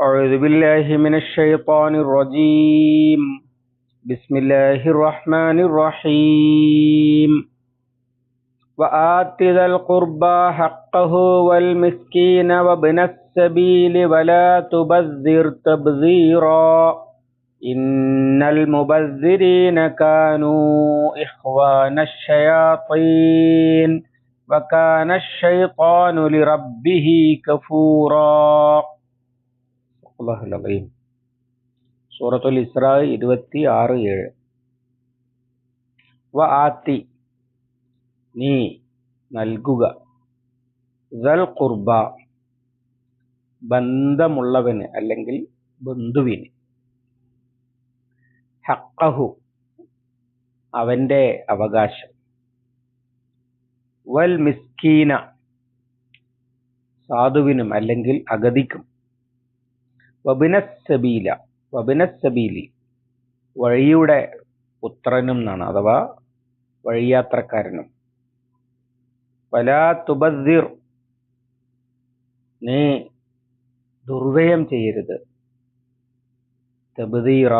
أعوذ بالله من الشيطان الرجيم. بسم الله الرحمن الرحيم. وآت ذا القربى حقه والمسكين وابن السبيل ولا تبذر تبذيرا. إن المبذرين كانوا إخوان الشياطين. وكان الشيطان لربه كفورا. അള്ളാഹുലീം സൂറത്തുൽ ഇസ്ര ഇരുപത്തി ആറ് ഏഴ്. വ ആത്തി നീ നൽകുക. സൽ കുർബ ബന്ധമുള്ളവന് അല്ലെങ്കിൽ ബന്ധുവിന്. ഹക്കഹു അവന്റെ അവകാശം. വൽ മിസ്കീന സാധുവിനും അല്ലെങ്കിൽ അഗതിക്കും. വബിനസബീല വബിനസബീലി വഴിയുടെ പുത്രനും എന്നാണ് അഥവാ വഴിയാത്രക്കാരനും. വലാ തുബദ്ദിർ നീ ദുർവയം ചെയ്യരുത്. തബദീറ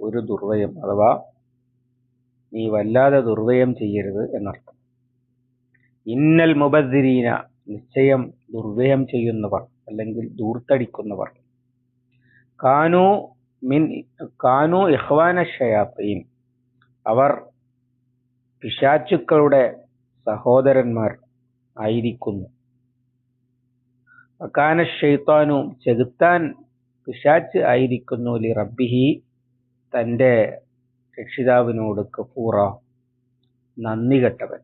ഒരു ദുർവയം അഥവാ നീ വല്ലാതെ ദുർവയം ചെയ്യരുത് എന്നർത്ഥം. ഇന്നൽ മുബദ്ദിരീന നിശ്ചയം ദുർവയം ചെയ്യുന്നവർ അല്ലെങ്കിൽ ദൂർത്തടിക്കുന്നവർ. കാനു മിൻ കാനു ഇഹ്വാന ഷയാത്തീൻ. അവർ പിശാചുക്കളുടെ സഹോദരന്മാർ ആയിരിക്കുന്നു. അക്കാന ഷെയ്ത്താനു ചെകുത്താൻ പിശാച്ച് ആയിരിക്കുന്നു ലി റബ്ബിഹി തന്റെ രക്ഷിതാവിനോട് കഫൂറ നന്ദി കെട്ടവൻ.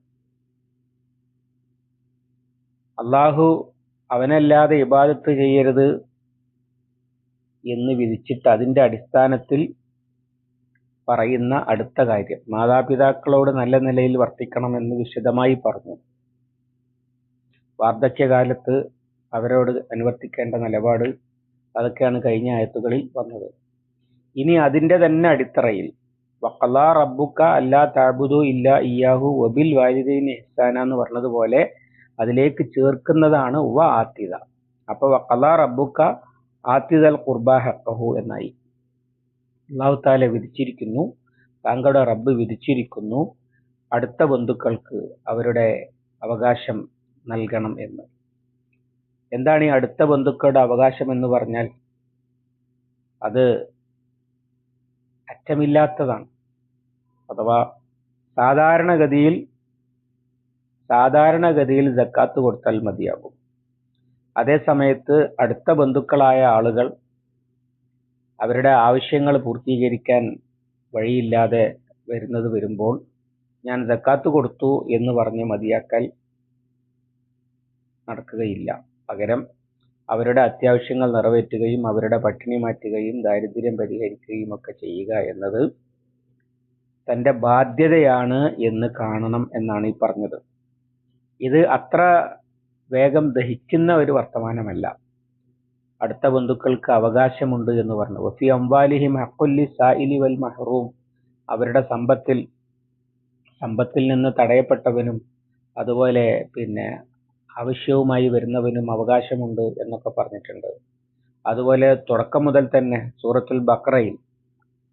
അള്ളാഹു അവനല്ലാതെ ഇബാദത്ത് ചെയ്യരുത് എന്ന് വിധിച്ചിട്ട് അതിന്റെ അടിസ്ഥാനത്തിൽ പറയുന്ന അടുത്ത കാര്യം. മാതാപിതാക്കളോട് നല്ല നിലയിൽ വർത്തിക്കണമെന്ന് വിശദമായി പറഞ്ഞു. വാർദ്ധക്യകാലത്ത് അവരോട് അനുവർത്തിക്കേണ്ട നിലപാട് അതൊക്കെയാണ് കഴിഞ്ഞ ആയത്തുകളിൽ വന്നത്. ഇനി അതിന്റെ തന്നെ അടിത്തറയിൽ വക്കലാ റബ്ബുക്ക അല്ലാ താബുദു ഇല്ല ഇയാഹു വബിൽ വാലിദൈൻ ഇഹ്സാന എന്ന് പറഞ്ഞതുപോലെ അതിലേക്ക് ചേർക്കുന്നതാണ് വ ആത്തിത അപ്പൊ വക്കലാ റബ്ബുക്ക ആത്തിദൽ ഖുർബ ഹക്കഹു എന്നായി. അള്ളാഹു താല വിധിച്ചിരിക്കുന്നു. താങ്കളുടെ റബ്ബ് വിധിച്ചിരിക്കുന്നു. അടുത്ത ബന്ധുക്കൾക്ക് അവരുടെ അവകാശം നൽകണം എന്ന്. എന്താണ് ഈ അടുത്ത ബന്ധുക്കളുടെ അവകാശം എന്ന് പറഞ്ഞാൽ? അത് അറ്റമില്ലാത്തതാണ്. അഥവാ സാധാരണഗതിയിൽ സാധാരണഗതിയിൽ ജക്കാത്ത് കൊടുത്താൽ മതിയാകും. അതേ സമയത്ത് അടുത്ത ബന്ധുക്കളായ ആളുകൾ അവരുടെ ആവശ്യങ്ങൾ പൂർത്തീകരിക്കാൻ വഴിയില്ലാതെ വരുന്നത് വരുമ്പോൾ ഞാൻ ജക്കാത്ത് കൊടുത്തു എന്ന് പറഞ്ഞ് മതിയാക്കൽ നടക്കുകയില്ല. പകരം അവരുടെ അത്യാവശ്യങ്ങൾ നിറവേറ്റുകയും അവരുടെ പട്ടിണി മാറ്റുകയും ദാരിദ്ര്യം പരിഹരിക്കുകയും ഒക്കെ ചെയ്യുക എന്നത് തന്റെ ബാധ്യതയാണ് എന്ന് കാണണം എന്നാണ് ഈ പറഞ്ഞത്. ഇത് അത്ര വേഗം ദഹിക്കുന്ന ഒരു വർത്തമാനമല്ല. അടുത്ത ബന്ധുക്കൾക്ക് അവകാശമുണ്ട് എന്ന് പറഞ്ഞു. വഫി അംവാലിഹിം ഹക്കുല്ലി സായിലി വൽ മഹറൂം. അവരുടെ സമ്പത്തിൽ സമ്പത്തിൽ നിന്ന് തടയപ്പെട്ടവനും അതുപോലെ പിന്നെ ആവശ്യവുമായി വരുന്നവനും അവകാശമുണ്ട് എന്നൊക്കെ പറഞ്ഞിട്ടുണ്ട്. അതുപോലെ തുടക്കം മുതൽ തന്നെ സൂറത്തുൽ ബക്രയിൽ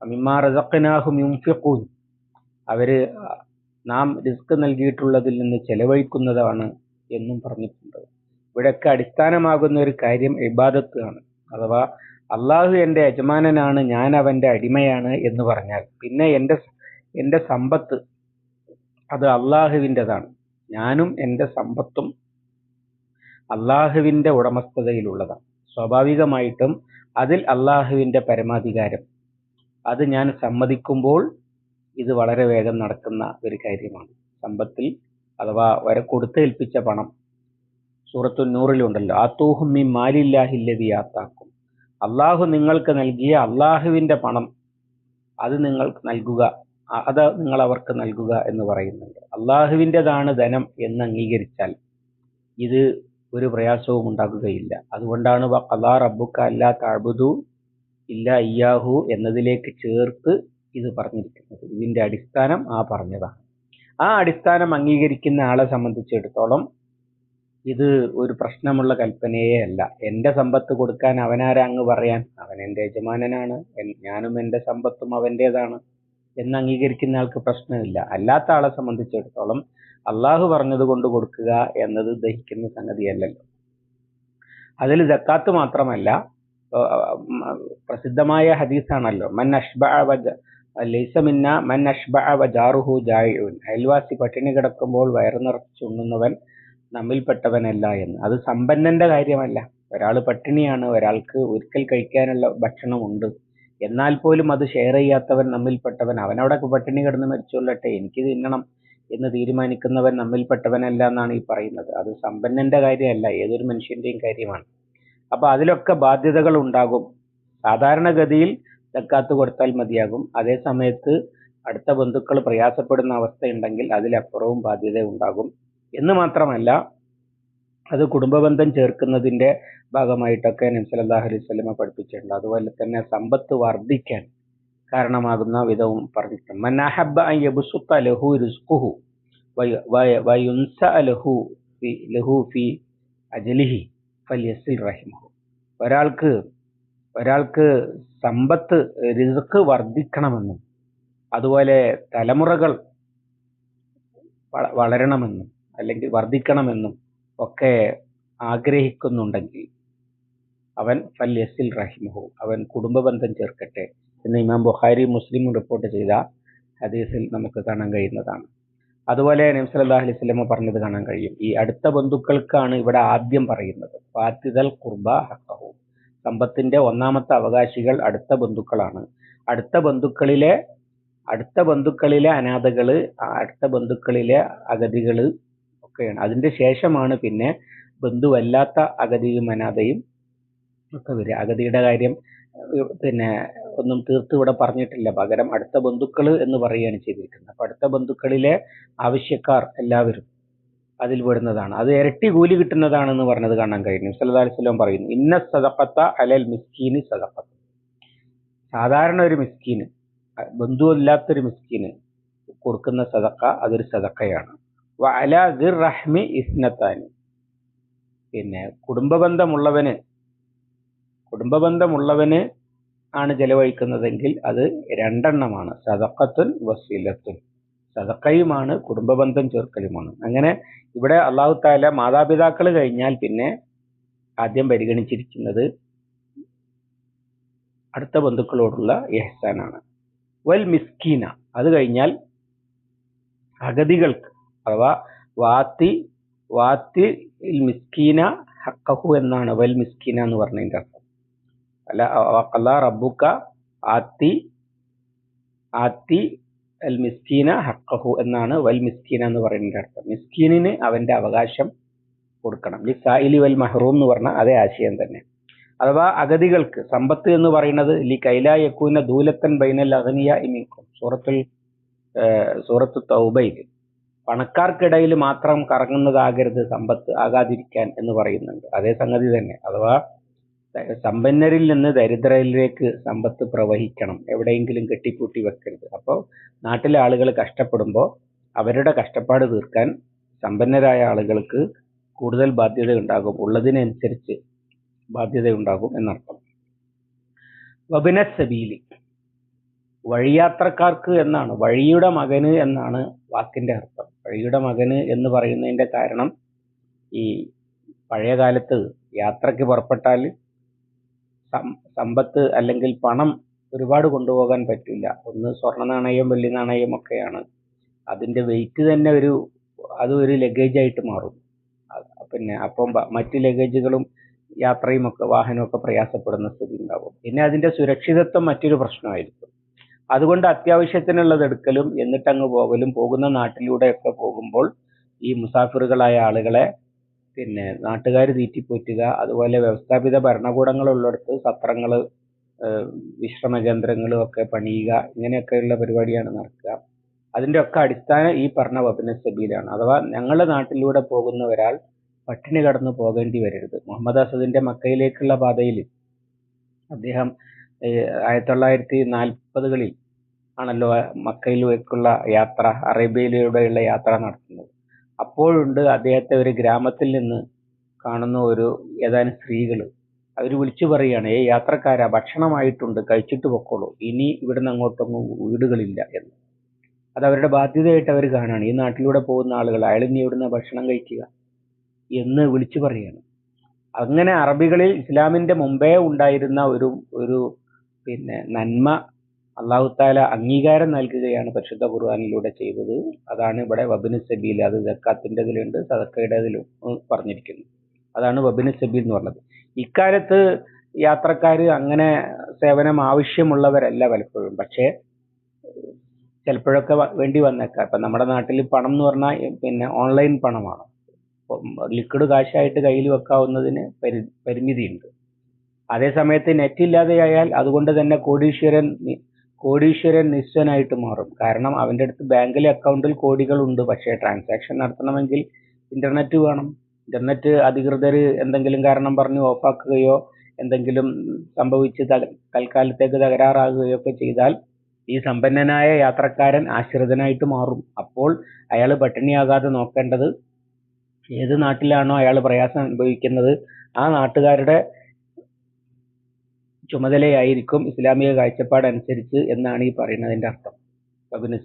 അമിമാ റസഖനാഹും അവർ നാം റിസ്ക് നൽകിയിട്ടുള്ളതിൽ നിന്ന് ചെലവഴിക്കുന്നതാണ് എന്നും പറഞ്ഞിട്ടുണ്ട്. ഇവിടെയൊക്കെ അടിസ്ഥാനമാകുന്ന ഒരു കാര്യം ഇബാദത്ത് ആണ്. അഥവാ അള്ളാഹു എന്റെ യജമാനനാണ് ഞാൻ അവന്റെ അടിമയാണ് എന്ന് പറഞ്ഞാൽ പിന്നെ എന്റെ എന്റെ സമ്പത്ത് അത് അള്ളാഹുവിന്റെതാണ് ഞാനും എന്റെ സമ്പത്തും അള്ളാഹുവിന്റെ ഉടമസ്ഥതയിലുള്ളതാണ്. സ്വാഭാവികമായിട്ടും അതിൽ അള്ളാഹുവിന്റെ പരമാധികാരം. അത് ഞാൻ സമ്മതിക്കുമ്പോൾ ഇത് വളരെ വേഗം നടക്കുന്ന ഒരു കാര്യമാണ്. സമ്പത്തിൽ അഥവാ വരെ കൊടുത്തേൽപ്പിച്ച പണം സൂറത്തു നൂറിലുണ്ടല്ലോ. തൂഹും മി മാലില്ലാഹില്ലതി ആത്താക്കും. അള്ളാഹു നിങ്ങൾക്ക് നൽകിയ അള്ളാഹുവിന്റെ പണം അത് നിങ്ങൾക്ക് നൽകുക അത് നിങ്ങൾ അവർക്ക് നൽകുക എന്ന് പറയുന്നുണ്ട്. അള്ളാഹുവിന്റെതാണ് ധനം എന്ന് അംഗീകരിച്ചാൽ ഇത് ഒരു പ്രയാസവും ഉണ്ടാകുകയില്ല. അതുകൊണ്ടാണ് അള്ളാ റബ്ബുക്ക അല്ലാ താഴ്ബുദു ഇല്ല ഇയാഹു എന്നതിലേക്ക് ചേർത്ത് ഇത് പറഞ്ഞിരിക്കുന്നത്. ഇതിന്റെ അടിസ്ഥാനം ആ പറഞ്ഞതാണ്. ആ അടിസ്ഥാനം അംഗീകരിക്കുന്ന ആളെ സംബന്ധിച്ചിടത്തോളം ഇത് ഒരു പ്രശ്നമുള്ള കൽപ്പനയേ അല്ല. എന്റെ സമ്പത്ത് കൊടുക്കാൻ അവനാരാ അങ്ങ് പറയാൻ? അവൻ എന്റെ യജമാനനാണ്. ഞാനും എന്റെ സമ്പത്തും അവന്റേതാണ് എന്ന് അംഗീകരിക്കുന്ന ആൾക്ക് പ്രശ്നമില്ല. അല്ലാത്ത ആളെ സംബന്ധിച്ചിടത്തോളം അള്ളാഹു പറഞ്ഞത് കൊണ്ട് കൊടുക്കുക എന്നത് ദഹിക്കുന്ന സംഗതിയല്ലല്ലോ. അതിൽ ജക്കാത്ത് മാത്രമല്ല പ്രസിദ്ധമായ ഹദീസാണല്ലോ. മൻ അഷ്ബഅ വജ ലൈസ മിന്ന മൻ അഷ്ബഅ വജാറുഹു ജായിഉൻ. അയൽവാസി പട്ടിണി കിടക്കുമ്പോൾ വയറു നിറച്ചുണ്ണുന്നവൻ നമ്മിൽപ്പെട്ടവനല്ല എന്ന്. അത് സമ്പന്നന്റെ കാര്യമല്ല. ഒരാൾ പട്ടിണിയാണ് ഒരാൾക്ക് ഒരിക്കൽ കഴിക്കാനുള്ള ഭക്ഷണമുണ്ട്. എന്നാൽ പോലും അത് ഷെയർ ചെയ്യാത്തവൻ നമ്മിൽപ്പെട്ടവൻ. അവനവിടെ പട്ടിണി കിടന്ന് മരിച്ചോളട്ടെ എനിക്ക് തിന്നണം എന്ന് തീരുമാനിക്കുന്നവൻ നമ്മിൽപ്പെട്ടവനല്ല എന്നാണ് ഈ പറയുന്നത്. അത് സമ്പന്നന്റെ കാര്യമല്ല ഏതൊരു മനുഷ്യന്റെയും കാര്യമാണ്. അപ്പൊ അതിലൊക്കെ ബാധ്യതകൾ ഉണ്ടാകും. സാധാരണഗതിയിൽ ജക്കാത്ത് കൊടുത്താൽ മതിയാകും. അതേ സമയത്ത് അടുത്ത ബന്ധുക്കൾ പ്രയാസപ്പെടുന്ന അവസ്ഥയുണ്ടെങ്കിൽ അതിലപ്പുറവും ബാധ്യത ഉണ്ടാകും. എന്ന് മാത്രമല്ല അത് കുടുംബബന്ധം ചേർക്കുന്നതിന്റെ ഭാഗമായിട്ടൊക്കെ നബി സല്ലല്ലാഹു അലൈഹി വസല്ലമ പഠിപ്പിച്ചിട്ടുണ്ട്. അതുപോലെ തന്നെ സമ്പത്ത് വർദ്ധിക്കാൻ കാരണമാകുന്ന വിധവും പറഞ്ഞിട്ടുണ്ട്. ലഹു റിസ്ഖുഹു വയുൻസ ലഹു ലഹു ഫി അജലിഹി ഫലിയസിൽ റഹിമഹു. ഒരാൾക്ക് ഒരാൾക്ക് സമ്പത്ത് റിസ്ക് വർദ്ധിക്കണമെന്നും അതുപോലെ തലമുറകൾ വളരണമെന്നും അല്ലെങ്കിൽ വർദ്ധിക്കണമെന്നും ഒക്കെ ആഗ്രഹിക്കുന്നുണ്ടെങ്കിൽ അവൻ ഫല്യസിൽ റഹിമഹു അവൻ കുടുംബ ബന്ധം ചേർക്കട്ടെ എന്ന് ഇമാം ബുഹാരി മുസ്ലിം റിപ്പോർട്ട് ചെയ്ത ഹദീസിൽ നമുക്ക് കാണാൻ കഴിയുന്നതാണ്. അതുപോലെ നബി സല്ലല്ലാഹു അലൈഹി വസല്ലം പറഞ്ഞത് കാണാൻ കഴിയും. ഈ അടുത്ത ബന്ധുക്കൾക്കാണ് ഇവിടെ ആദ്യം പറയുന്നത് ഫാത്തിദൽ കുർബ ഹഖഹു സമ്പത്തിന്റെ ഒന്നാമത്തെ അവകാശികൾ അടുത്ത ബന്ധുക്കളാണ്. അടുത്ത ബന്ധുക്കളിലെ അടുത്ത ബന്ധുക്കളിലെ അനാഥകൾ അടുത്ത ബന്ധുക്കളിലെ അഗതികൾ ഒക്കെയാണ്. അതിന്റെ ശേഷമാണ് പിന്നെ ബന്ധുവല്ലാത്ത അഗതിയും അനാഥയും ഒക്കെ വരിക. അഗതിയുടെ കാര്യം പിന്നെ ഒന്നും തീർത്ത് ഇവിടെ പറഞ്ഞിട്ടില്ല. പകരം അടുത്ത ബന്ധുക്കൾ എന്ന് പറയുകയാണ് ചെയ്തിരിക്കുന്നത്. അപ്പൊ അടുത്ത ബന്ധുക്കളിലെ ആവശ്യക്കാർ എല്ലാവരും അതിൽ പെടുന്നതാണ്. അത് ഇരട്ടി കൂലി കിട്ടുന്നതാണെന്ന് പറഞ്ഞത് കാണാൻ കഴിഞ്ഞു. വസല്ലം പറയുന്നു ഇന്ന സദപ്പത്ത അലൽ മിസ്കീന് സദപ്പത്ത സാധാരണ ഒരു മിസ്കീന് ബന്ധുവല്ലാത്തൊരു മിസ്കീന് കൊടുക്കുന്ന സദക്ക അതൊരു സദക്കയാണ് അല ദിർ റഹ്മി ഇസ്നത്താനി. പിന്നെ കുടുംബബന്ധമുള്ളവന് കുടുംബബന്ധമുള്ളവന് ആണ് ചെലവഴിക്കുന്നതെങ്കിൽ അത് രണ്ടെണ്ണമാണ്. സദക്കത്തുൻ വസീലത്തുൻ. സദക്കയുമാണ് കുടുംബബന്ധം ചേർക്കലുമാണ്. അങ്ങനെ ഇവിടെ അള്ളാഹു താല മാതാപിതാക്കൾ കഴിഞ്ഞാൽ പിന്നെ ആദ്യം പരിഗണിച്ചിരിക്കുന്നത് അടുത്ത ബന്ധുക്കളോടുള്ള എഹ്സാനാണ്. വൽ മിസ്കീന അത് കഴിഞ്ഞാൽ അഗതികൾക്ക് അഥവാ വാത്തി വാത്തി മിസ്കീന ഹക്കഹു എന്നാണ്. വൽ മിസ്കീന എന്ന് പറഞ്ഞതിന്റെ അർത്ഥം. അല്ല അല്ല റബ്ബുക്ക ആത്തി ആത്തി അൽ മിസ്കീന ഹക്കഹു എന്നാണ് വൽ മിസ്കീന എന്ന് പറയുന്നതിന്റെ അർത്ഥം. മിസ്കീനിന് അവന്റെ അവകാശം കൊടുക്കണം. ലി സായിലി വൽ മെഹ്റൂം എന്ന് പറഞ്ഞ അതേ ആശയം തന്നെ. അഥവാ അഗതികൾക്ക് സമ്പത്ത് എന്ന് പറയുന്നത് ലി കൈലായക്കൂന ദൂലത്തൻ ബൈനൽ അഗനിയ ഇമിക്കും സൂറത്തുൽ സൂറത്ത് തൗബയിൽ പണക്കാർക്കിടയിൽ മാത്രം കറങ്ങുന്നതാകരുത് സമ്പത്ത് ആകാതിരിക്കാൻ എന്ന് പറയുന്നുണ്ട്. അതേ സംഗതി തന്നെ. അഥവാ സമ്പന്നരിൽ നിന്ന് ദരിദ്രരിലേക്ക് സമ്പത്ത് പ്രവഹിക്കണം. എവിടെയെങ്കിലും കെട്ടിപ്പൂട്ടി വെക്കരുത്. അപ്പോൾ നാട്ടിലെ ആളുകൾ കഷ്ടപ്പെടുമ്പോൾ അവരുടെ കഷ്ടപ്പാട് തീർക്കാൻ സമ്പന്നരായ ആളുകൾക്ക് കൂടുതൽ ബാധ്യത ഉണ്ടാകും. ഉള്ളതിനനുസരിച്ച് ബാധ്യത ഉണ്ടാകും എന്നർത്ഥം. വബിന സബീലി വഴിയാത്രക്കാർക്ക് എന്നാണ്. വഴിയുടെ മകന് എന്നാണ് വാക്കിന്റെ അർത്ഥം. വഴിയുടെ മകന് എന്ന് പറയുന്നതിന്റെ കാരണം ഈ പഴയ കാലത്ത് യാത്രയ്ക്ക് പുറപ്പെട്ടാൽ സമ്പത്ത് അല്ലെങ്കിൽ പണം ഒരുപാട് കൊണ്ടുപോകാൻ പറ്റില്ല. ഒന്ന് സ്വർണ നാണയം വെള്ളി നാണയം ഒക്കെയാണ്. അതിന്റെ വെയിറ്റ് തന്നെ ഒരു അത് ഒരു ലഗേജ് ആയിട്ട് മാറും. പിന്നെ അപ്പം മറ്റു ലഗേജുകളും യാത്രയും ഒക്കെ വാഹനമൊക്കെ പ്രയാസപ്പെടുന്ന സ്ഥിതി ഉണ്ടാവും. പിന്നെ അതിന്റെ സുരക്ഷിതത്വം മറ്റൊരു പ്രശ്നമായിരിക്കും. അതുകൊണ്ട് അത്യാവശ്യത്തിനുള്ളത് എടുക്കലും എന്നിട്ടങ്ങ് പോകലും പോകുന്ന നാട്ടിലൂടെയൊക്കെ പോകുമ്പോൾ ഈ മുസാഫിറുകളായ ആളുകളെ പിന്നെ നാട്ടുകാർ തീറ്റിപ്പോറ്റുക അതുപോലെ വ്യവസ്ഥാപിത ഭരണകൂടങ്ങൾ ഉള്ളിടത്ത് സത്രങ്ങൾ വിശ്രമ കേന്ദ്രങ്ങളും ഒക്കെ പണിയുക ഇങ്ങനെയൊക്കെയുള്ള പരിപാടിയാണ് നടക്കുക. അതിന്റെ ഒക്കെ അടിസ്ഥാനം ഈ പറഞ്ഞ വബിന സബീലാണ്. അഥവാ ഞങ്ങളുടെ നാട്ടിലൂടെ പോകുന്ന ഒരാൾ പട്ടിണി കടന്നു പോകേണ്ടി വരരുത്. മുഹമ്മദ് അസദിന്റെ മക്കയിലേക്കുള്ള പാതയിൽ അദ്ദേഹം ആയിരത്തി തൊള്ളായിരത്തി നാൽപ്പതുകളിൽ ആണല്ലോ മക്കയിലേക്കുള്ള യാത്ര അറേബ്യയിലൂടെയുള്ള യാത്ര നടത്തുന്നത്. അപ്പോഴുണ്ട് അദ്ദേഹത്തെ ഒരു ഗ്രാമത്തിൽ നിന്ന് കാണുന്ന ഒരു ഏതാനും സ്ത്രീകൾ അവർ വിളിച്ചു പറയുകയാണ് ഏ യാത്രക്കാരാ ഭക്ഷണമായിട്ടുണ്ട് കഴിച്ചിട്ട് പൊക്കോളൂ. ഇനി ഇവിടുന്ന് അങ്ങോട്ടൊന്നും വീടുകളില്ല എന്ന്. അത് അവരുടെ ബാധ്യതയായിട്ട് അവർ കാണുകയാണ് ഈ നാട്ടിലൂടെ പോകുന്ന ആളുകൾ അയാൾ ഇനി ഇവിടുന്ന് ഭക്ഷണം കഴിക്കുക? എന്ന് വിളിച്ചു പറയുകയാണ് അങ്ങനെ അറബികളിൽ ഇസ്ലാമിന്റെ മുമ്പേ ഉണ്ടായിരുന്ന ഒരു ഒരു പിന്നെ നന്മ അള്ളാഹു താല അംഗീകാരം നൽകുകയാണ് പരിശുദ്ധ ഖുർആാനിലൂടെ ചെയ്തത്. അതാണ് ഇവിടെ വബിന് സബീൽ അത് ജക്കാത്തിന്റെതിലുണ്ട് സദക്കയുടേതിലും പറഞ്ഞിരിക്കുന്നു. അതാണ് വബിന് സബീൽ എന്ന് പറഞ്ഞത്. ഇക്കാലത്ത് യാത്രക്കാർ അങ്ങനെ സേവനം ആവശ്യമുള്ളവരല്ല പലപ്പോഴും. പക്ഷേ ചിലപ്പോഴൊക്കെ വേണ്ടി വന്നേക്കാം. ഇപ്പം നമ്മുടെ നാട്ടിൽ പണം എന്ന് പറഞ്ഞാൽ പിന്നെ ഓൺലൈൻ പണമാണ്. ലിക്വിഡ് കാശായിട്ട് കയ്യിൽ വെക്കാവുന്നതിന് പരി പരിമിതിയുണ്ട്. അതേ സമയത്ത് നെറ്റ് ഇല്ലാതെയായാൽ അതുകൊണ്ട് തന്നെ കോടീശ്വരൻ കോടീശ്വരൻ നിശ്ചനായിട്ട് മാറും. കാരണം അവന്റെ അടുത്ത് ബാങ്കിലെ അക്കൗണ്ടിൽ കോടികൾ ഉണ്ട് പക്ഷേ ട്രാൻസാക്ഷൻ നടത്തണമെങ്കിൽ ഇന്റർനെറ്റ് വേണം. ഇന്റർനെറ്റ് അധികൃതർ എന്തെങ്കിലും കാരണം പറഞ്ഞ് ഓഫാക്കുകയോ എന്തെങ്കിലും സംഭവിച്ച് തൽക്കാലത്തേക്ക് തകരാറാകുകയോ ഒക്കെ ചെയ്താൽ ഈ സമ്പന്നനായ യാത്രക്കാരൻ ആശ്രിതനായിട്ട് മാറും. അപ്പോൾ അയാൾ പട്ടിണിയാകാതെ നോക്കേണ്ടത് ഏത് നാട്ടിലാണോ അയാൾ പ്രയാസം അനുഭവിക്കുന്നത് ആ നാട്ടുകാരുടെ ചുമതലയായിരിക്കും ഇസ്ലാമിക കാഴ്ചപ്പാട് അനുസരിച്ച് എന്നാണ് ഈ പറയുന്നതിന്റെ അർത്ഥം.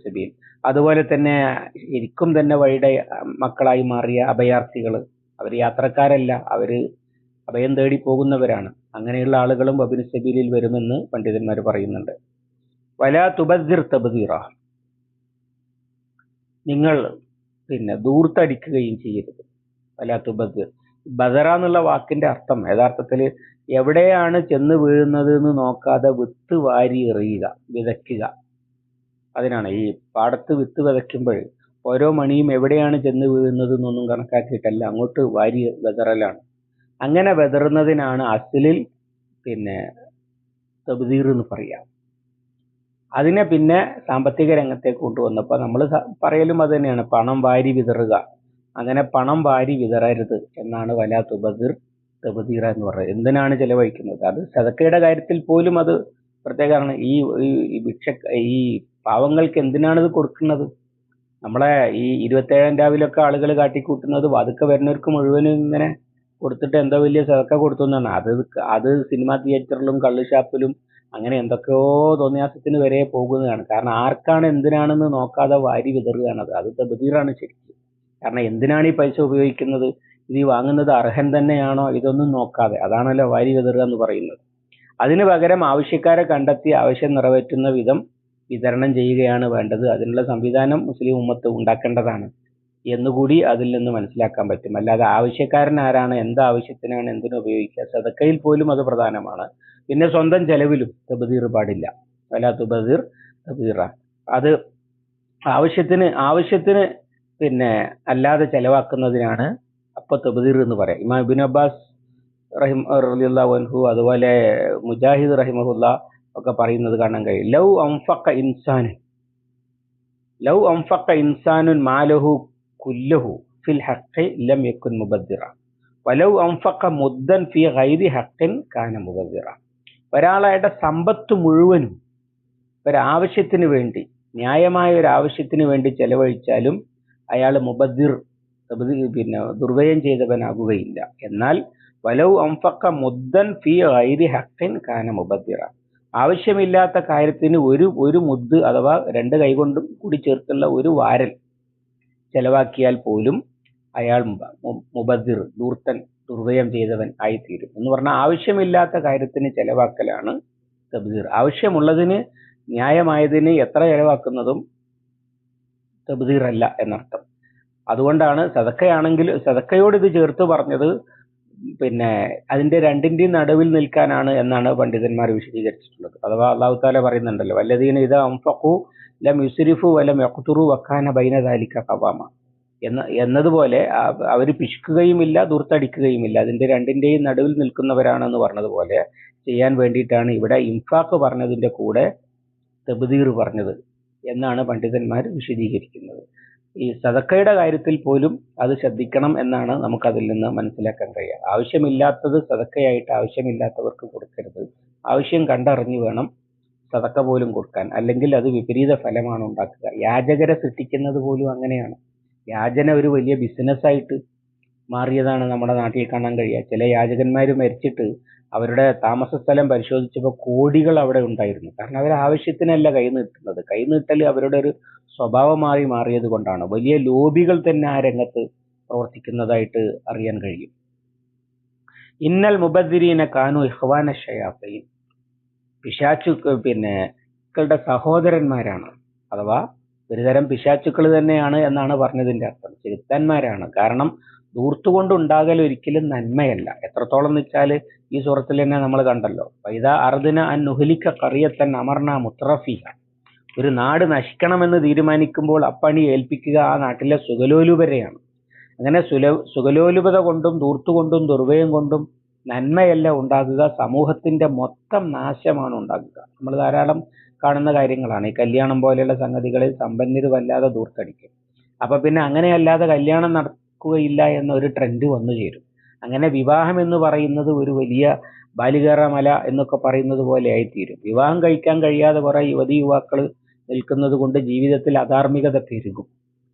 സബീൽ. അതുപോലെ തന്നെ ശരിക്കും തന്നെ വഴിയുടെ മക്കളായി മാറിയ അഭയാർത്ഥികൾ അവർ യാത്രക്കാരല്ല അവർ അഭയം തേടി പോകുന്നവരാണ്. അങ്ങനെയുള്ള ആളുകളും അബിനു സബീലിൽ വരുമെന്ന് പണ്ഡിതന്മാർ പറയുന്നുണ്ട്. വലാ തുബദ്ദിർ തബ്ദീറ നിങ്ങൾ പിന്നെ ദൂർത്തടിക്കുകയും ചെയ്യരുത്. വലാ തുബദ്ദിർ ബദറ എന്നുള്ള വാക്കിന്റെ അർത്ഥം യഥാർത്ഥത്തിൽ എവിടെയാണ് ചെന്ന് വീഴുന്നത് എന്ന് നോക്കാതെ വിത്ത് വാരി എറിയുക വിതയ്ക്കുക. അതിനാണ് ഈ പാടത്ത് വിത്ത് വിതയ്ക്കുമ്പോൾ ഓരോ മണിയും എവിടെയാണ് ചെന്ന് വീഴുന്നത് എന്നൊന്നും കണക്കാക്കിയിട്ടല്ല അങ്ങോട്ട് വാരി വെതറലാണ് അങ്ങനെ വെതറുന്നതിനാണ് അസിലിൽ പിന്നെ തബുദീർ എന്ന് പറയാം. അതിനെ പിന്നെ സാമ്പത്തിക രംഗത്തേക്ക് കൊണ്ടുവന്നപ്പോൾ നമ്മൾ പറയലും അത് തന്നെയാണ് പണം വാരി വിതറുക. അങ്ങനെ പണം വാരി വിതറരുത് എന്നാണ് വല തുബദിർ തബദീറ എന്ന് പറയുന്നത്. എന്തിനാണ് ചെലവഴിക്കുന്നത്? അത് സദക്കയുടെ കാര്യത്തിൽ പോലും അത് പ്രത്യേകമാണ്. ഈ ഭിക്ഷ ഈ പാവങ്ങൾക്ക് എന്തിനാണ് ഇത് കൊടുക്കുന്നത്? നമ്മളെ ഈ ഇരുപത്തേഴാം രാവിലൊക്കെ ആളുകൾ കാട്ടിക്കൂട്ടുന്നത് വതുക്കെ വരുന്നവർക്ക് മുഴുവനും ഇങ്ങനെ കൊടുത്തിട്ട് എന്തോ വലിയ സദക്ക കൊടുത്തു എന്നാണ്. അത് അത് സിനിമാ തിയേറ്ററിലും കള്ള് ഷാപ്പിലും അങ്ങനെ എന്തൊക്കെയോ തോന്നിയാസത്തിന് വരെ പോകുന്നതാണ്. കാരണം ആർക്കാണ് എന്തിനാണെന്ന് നോക്കാതെ വാരി വിതറുകയാണത്. അത് തബദീറാണ് ശരിക്കും. കാരണം എന്തിനാണ് ഈ പൈസ ഉപയോഗിക്കുന്നത്? ഇത് ഈ വാങ്ങുന്നത് അർഹൻ തന്നെയാണോ? ഇതൊന്നും നോക്കാതെ. അതാണല്ലോ വാരി വിതറുക എന്ന് പറയുന്നത്. അതിന് പകരം ആവശ്യക്കാരെ കണ്ടെത്തി ആവശ്യം നിറവേറ്റുന്ന വിധം വിതരണം ചെയ്യുകയാണ് വേണ്ടത്. അതിനുള്ള സംവിധാനം മുസ്ലിം ഉമ്മത്ത് ഉണ്ടാക്കേണ്ടതാണ് എന്നുകൂടി അതിൽ നിന്ന് മനസ്സിലാക്കാൻ പറ്റും. അല്ലാതെ ആവശ്യക്കാരൻ ആരാണ് എന്ത് ആവശ്യത്തിനാണ് എന്തിനു ഉപയോഗിക്കുക സദക്കയിൽ പോലും അത് പ്രധാനമാണ്. പിന്നെ സ്വന്തം ചെലവിലും തബദീർ പാടില്ല. അല്ല തുബദീർ തബീറ അത് ആവശ്യത്തിന് ആവശ്യത്തിന് പിന്നെ അല്ലാതെ ചെലവാക്കുന്നതിനാണ് അപ്പൊ തബദീർ എന്ന് പറയാം. ഇമാം ഇബിൻ അബ്ബാസ് റഹിം അൻഹു അതുപോലെ മുജാഹിദ് റഹിമഹുല്ല ഒക്കെ പറയുന്നത് കാണാൻ കഴിയും. ലൗ അംഫക്ക ഇൻസാനൻ ലൗ അംഫക്ക ഇൻസാനുൻ മാലഹു കുല്ലഹു ഫിൽ ഹഖി ലം യക്കുൻ മുബദ്ദിറ. വലൗ അംഫക്ക മുദ്ദൻ ഫി ഗൈരി ഹഖിൻ കാന മുബദ്ദിറ. ഒരാളുടെ സമ്പത്ത് മുഴുവനും ഒരാവശ്യത്തിന് വേണ്ടി ന്യായമായ ഒരു ആവശ്യത്തിന് വേണ്ടി ചെലവഴിച്ചാലും അയാൾ മുബദിർ പിന്നെ ദുർവ്യയം ചെയ്തവനാകുകയില്ല. എന്നാൽ വലവ് അംഫക്ക മുദ്ദൻ ഫി ഐരി ഹഖിൻ കാന മുബദ്ദിറ. ആവശ്യമില്ലാത്ത കാര്യത്തിന് ഒരു ഒരു മുദ്ദ് അഥവാ രണ്ട് കൈകൊണ്ടും കൂടി ചേർത്തുള്ള ഒരു വാരൽ ചെലവാക്കിയാൽ പോലും അയാൾ മുബദ്ദിർ ദൂർത്തൻ ദുർവ്യയം ചെയ്തവൻ ആയിത്തീരും. എന്ന് പറഞ്ഞാൽ ആവശ്യമില്ലാത്ത കാര്യത്തിന് ചെലവാക്കലാണ് തബ്ദീർ. ആവശ്യമുള്ളതിന് ന്യായമായതിന് എത്ര ചെലവാക്കുന്നതും തബ്ദീർ അല്ല എന്നർത്ഥം. അതുകൊണ്ടാണ് സതക്കയാണെങ്കിൽ സതക്കയോട് ഇത് ചേർത്ത് പറഞ്ഞത് പിന്നെ അതിന്റെ രണ്ടിന്റെയും നടുവിൽ നിൽക്കാനാണ് എന്നാണ് പണ്ഡിതന്മാർ വിശദീകരിച്ചിട്ടുള്ളത്. അഥവാ അള്ളാഹു താല പറയുന്നുണ്ടല്ലോ വല്ലതീന ഇത് അംഫഖു ലം യുസ്രിഫു വലം യഖ്തുറു വക്കാന ബൈന കവാമ എന്ന എന്നതുപോലെ അവർ പിശുക്കുകയുമില്ല ദൂർത്തടിക്കുകയുമില്ല. അതിന്റെ രണ്ടിന്റെയും നടുവിൽ നിൽക്കുന്നവരാണെന്ന് പറഞ്ഞതുപോലെ ചെയ്യാൻ വേണ്ടിയിട്ടാണ് ഇവിടെ ഇൻഫാഖ് പറഞ്ഞതിന്റെ കൂടെ തബ്ദീർ പറഞ്ഞത്. എന്നാണ് പണ്ഡിതന്മാർ വിശദീകരിക്കുന്നത്. ഈ സദക്കയുടെ കാര്യത്തിൽ പോലും അത് ശ്രദ്ധിക്കണം എന്നാണ് നമുക്കതിൽ നിന്ന് മനസ്സിലാക്കാൻ കഴിയുക. ആവശ്യമില്ലാത്തത് സദക്കയായിട്ട് ആവശ്യമില്ലാത്തവർക്ക് കൊടുക്കരുത്. ആവശ്യം കണ്ടറിഞ്ഞു വേണം സതക്ക പോലും കൊടുക്കാൻ. അല്ലെങ്കിൽ അത് വിപരീത ഫലമാണ് ഉണ്ടാക്കുക. യാചകരെ സൃഷ്ടിക്കുന്നത് പോലും അങ്ങനെയാണ്. യാചന ഒരു വലിയ ബിസിനസ്സായിട്ട് മാറിയതാണ് നമ്മുടെ നാട്ടിൽ കാണാൻ കഴിയുക. ചില യാചകന്മാർ മരിച്ചിട്ട് അവരുടെ താമസ സ്ഥലം പരിശോധിച്ചപ്പോൾ കോടികൾ അവിടെ ഉണ്ടായിരുന്നു. കാരണം അവർ ആവശ്യത്തിനല്ല കൈ കൈനീട്ടൽ അവരുടെ ഒരു സ്വഭാവമായി മാറിയത് കൊണ്ടാണ്. വലിയ ലോബികൾ തന്നെ ആ രംഗത്ത് പ്രവർത്തിക്കുന്നതായിട്ട് അറിയാൻ കഴിയും. ഇന്നൽ മുബദ്ദിരീന കാനു ഇഹ്വാന ഷയാഫീൻ. പിശാച്ചു പിന്നെ ക്കളുടെ സഹോദരന്മാരാണ്. അഥവാ ഒരുതരം പിശാച്ചുക്കൾ തന്നെയാണ് എന്നാണ് പറഞ്ഞതിന്റെ അർത്ഥം. ചെറുത്താന്മാരാണ് കാരണം ദൂർത്തുകൊണ്ടുണ്ടാകൽ ഒരിക്കലും നന്മയല്ല. എത്രത്തോളം എന്ന് വെച്ചാൽ ഈ സൂറത്തിൽ തന്നെ നമ്മൾ കണ്ടല്ലോ. വൈദ അർദിന അൻ നുഹലിക്ക കറിയത്തൻ അമർന മുത്രഫിഹ ഒരു നാട് നശിക്കണമെന്ന് തീരുമാനിക്കുമ്പോൾ അപ്പണി ഏൽപ്പിക്കുക ആ നാട്ടിലെ സുഗലോലുപരെയാണ് അങ്ങനെ സുല സുഗലോലുപത കൊണ്ടും ദൂർത്തുകൊണ്ടും ദുർവയം കൊണ്ടും നന്മയല്ല ഉണ്ടാകുക സമൂഹത്തിന്റെ മൊത്തം നാശമാണ് ഉണ്ടാകുക. നമ്മൾ ധാരാളം കാണുന്ന കാര്യങ്ങളാണ്. ഈ കല്യാണം പോലെയുള്ള സംഗതികളിൽ സമ്പന്നര് വല്ലാതെ ദൂർത്തടിക്കും. അപ്പൊ പിന്നെ അങ്ങനെയല്ലാതെ കല്യാണം നടക്കുകയില്ല എന്ന ഒരു ട്രെൻഡ് വന്നു ചേരും. അങ്ങനെ വിവാഹം എന്ന് പറയുന്നത് ഒരു വലിയ ബാലികേറ മല എന്നൊക്കെ പറയുന്നത് പോലെ ആയിത്തീരും. വിവാഹം കഴിക്കാൻ കഴിയാതെ കുറെ യുവതി യുവാക്കൾ നിൽക്കുന്നത് കൊണ്ട് ജീവിതത്തിൽ അധാർമികത പെരുകും.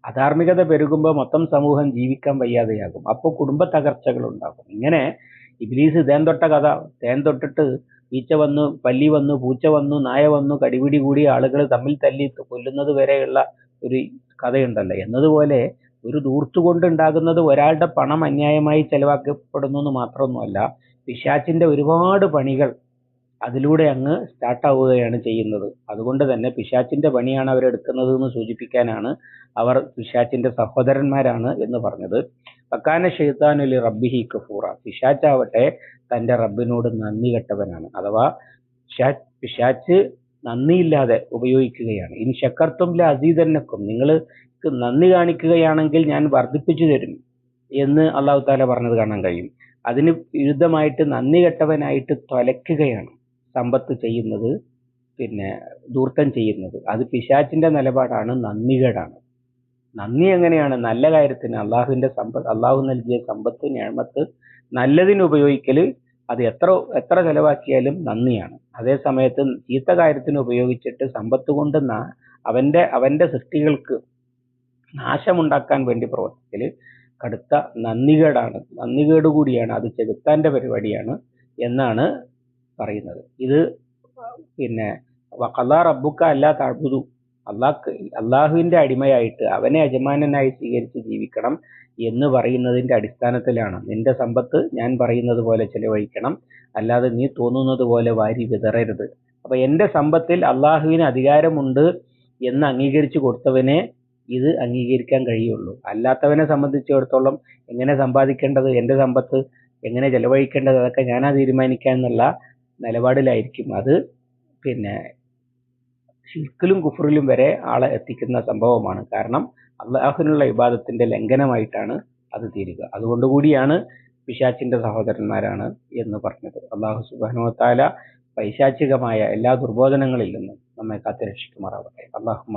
അധാർമികത പെരുകുമ്പോൾ മൊത്തം സമൂഹം ജീവിക്കാൻ വയ്യാതെയാകും. അപ്പോൾ കുടുംബ തകർച്ചകൾ ഉണ്ടാകും. ഇങ്ങനെ ഇബ്ലീസ് തേൻ തൊട്ട കഥ. തേൻ തൊട്ടിട്ട് ഈച്ച വന്നു പല്ലി വന്നു പൂച്ച വന്നു നായ വന്നു കടിപിടി കൂടി ആളുകൾ തമ്മിൽ തല്ലി കൊല്ലുന്നത് വരെയുള്ള ഒരു കഥയുണ്ടല്ലോ. എന്നതുപോലെ ഒരു ദൂർത്തുകൊണ്ടുണ്ടാകുന്നത് ഒരാളുടെ പണം അന്യായമായി ചെലവാക്കപ്പെടുന്നു എന്ന് മാത്രമൊന്നുമല്ല പിശാച്ചിന്റെ ഒരുപാട് പണികൾ അതിലൂടെ അങ്ങ് സ്റ്റാർട്ട് ആവുകയാണ് ചെയ്യുന്നത്. അതുകൊണ്ട് തന്നെ പിശാച്ചിന്റെ പണിയാണ് അവരെടുക്കുന്നത് എന്ന് സൂചിപ്പിക്കാനാണ് അവർ പിശാച്ചിന്റെ സഹോദരന്മാരാണ് എന്ന് പറഞ്ഞത്. പക്കാന ഷെയ്ത്താനുലി റബ്ബിഹി കഫൂറ പിശാച്ചാവട്ടെ തന്റെ റബ്ബിനോട് നന്ദി കെട്ടവനാണ്. അഥവാ പിശാച്ച് നന്ദിയില്ലാതെ ഉപയോഗിക്കുകയാണ്. ഇനി ശക്കർത്തും ല അസീതന്നക്കും നിങ്ങൾ നന്ദി കാണിക്കുകയാണെങ്കിൽ ഞാൻ വർദ്ധിപ്പിച്ചു തരും എന്ന് അള്ളാഹു താല പറഞ്ഞത് കാണാൻ കഴിയും. അതിന് വിരുദ്ധമായിട്ട് നന്ദി കെട്ടവനായിട്ട് തൊലയ്ക്കുകയാണ് സമ്പത്ത് ചെയ്യുന്നത് പിന്നെ ദൂർത്തം ചെയ്യുന്നത്. അത് പിശാച്ചിന്റെ നിലപാടാണ് നന്ദികേടാണ്. നന്ദി എങ്ങനെയാണ്? നല്ല കാര്യത്തിന് അള്ളാഹുവിന്റെ സമ്പത്ത് അള്ളാഹു നൽകിയ സമ്പത്ത് ഞാമത്ത് നല്ലതിന് ഉപയോഗിക്കൽ അത് എത്ര എത്ര ചെലവാക്കിയാലും നന്ദിയാണ്. അതേ സമയത്ത് ചീത്ത കാര്യത്തിന് ഉപയോഗിച്ചിട്ട് സമ്പത്ത് കൊണ്ട് അവന്റെ അവന്റെ സൃഷ്ടികൾക്ക് നാശമുണ്ടാക്കാൻ വേണ്ടി പ്രവർത്തിക്കൽ കടുത്ത നന്ദികേടാണ്. നന്ദികേട് കൂടിയാണ് അത് ചെകുത്താന്റെ പരിപാടിയാണ് എന്നാണ് പറയുന്നത്. ഇത് പിന്നെ വഖല റബ്ബുക്ക അല്ലാ തഴുതു അള്ളാഹ് അള്ളാഹുവിന്റെ അടിമയായിട്ട് അവനെ യജമാനനായി സ്വീകരിച്ച് ജീവിക്കണം എന്ന് പറയുന്നതിന്റെ അടിസ്ഥാനത്തിലാണ്. നിന്റെ സമ്പത്ത് ഞാൻ പറയുന്നത് പോലെ ചെലവഴിക്കണം. അല്ലാതെ നീ തോന്നുന്നത് പോലെ വാരി വിതറരുത്. അപ്പൊ എന്റെ സമ്പത്തിൽ അള്ളാഹുവിന് അധികാരമുണ്ട് എന്ന് അംഗീകരിച്ചു കൊടുത്തവനെ ഇത് അംഗീകരിക്കാൻ കഴിയുള്ളൂ. അല്ലാത്തവനെ സംബന്ധിച്ചിടത്തോളം എങ്ങനെ സമ്പാദിക്കേണ്ടത് എന്റെ സമ്പത്ത് എങ്ങനെ ചെലവഴിക്കേണ്ടത് അതൊക്കെ ഞാനാ തീരുമാനിക്കുക എന്നുള്ള നിലപാടിലായിരിക്കും. അത് പിന്നെ ഷിർക്കിലും കുഫറിലും വരെ ആളെ എത്തിക്കുന്ന സംഭവമാണ്. കാരണം അള്ളാഹുവിനുള്ള ഇബാദത്തിന്റെ ലംഘനമായിട്ടാണ് അത് തീരുക. അതുകൊണ്ടുകൂടിയാണ് പിശാച്ചിന്റെ സഹോദരന്മാരാണ് എന്ന് പറഞ്ഞത്. അള്ളാഹു സുബാനുവത്താല പൈശാചികമായ എല്ലാ ദുർബോധനങ്ങളിൽ നിന്നും നമ്മെ കാത്തുരക്ഷിക്കുമാറാവട്ടെ. അള്ളാഹുമ